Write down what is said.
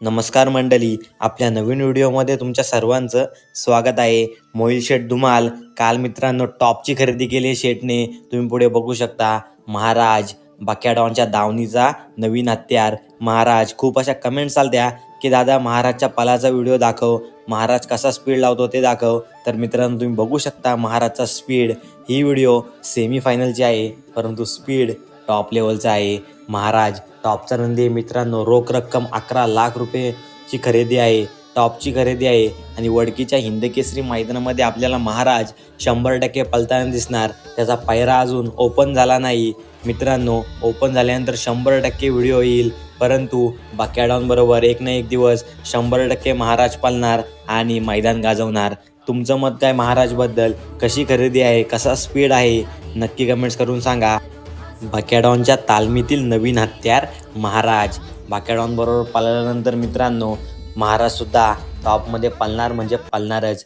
नमस्कार मंडळी आपल्या नवीन व्हिडिओमध्ये तुमच्या सर्वांचं स्वागत आहे. मोहिल शेठ धुमाल काल मित्रांनो टॉपची खरेदी केली आहे तुम्ही पुढे बघू शकता महाराज बकॅडॉनच्या दावणीचा नवीन हत्यार. महाराज खूप अशा कमेंट्स आलत्या की दादा महाराजच्या पलाचा व्हिडिओ दाखव. महाराज कसा स्पीड लावतो ते दाखव. तर मित्रांनो तुम्ही बघू शकता महाराजचा स्पीड ही व्हिडिओ सेमीफायनलची आहे परंतु स्पीड टॉप लेवलचा आहे. महाराज टॉपचा नंदी मित्रांनो रोख रक्कम अकरा लाख रुपयेची खरेदी आहे. टॉपची खरेदी आहे. आणि वडकीच्या हिंदकेसरी मैदानामध्ये आपल्याला महाराज शंभर टक्के पलताना दिसणार. त्याचा पायरा अजून ओपन झाला नाही. मित्रांनो ओपन झाल्यानंतर शंभर टक्के व्हिडिओ येईल. परंतु बरोबर एक ना एक दिवस शंभर टक्के महाराज पालणार आणि मैदान गाजवणार. तुमचं मत काय महाराजबद्दल? कशी खरेदी आहे? कसा स्पीड आहे? नक्की कमेंट्स करून सांगा. बकॅडॉनच्या तालमीतील नवीन हत्यार महाराज. बकॅडॉन बरोबर पाळल्यानंतर मित्रांनो महाराजसुद्धा टॉपमध्ये पालणार म्हणजे पालणारच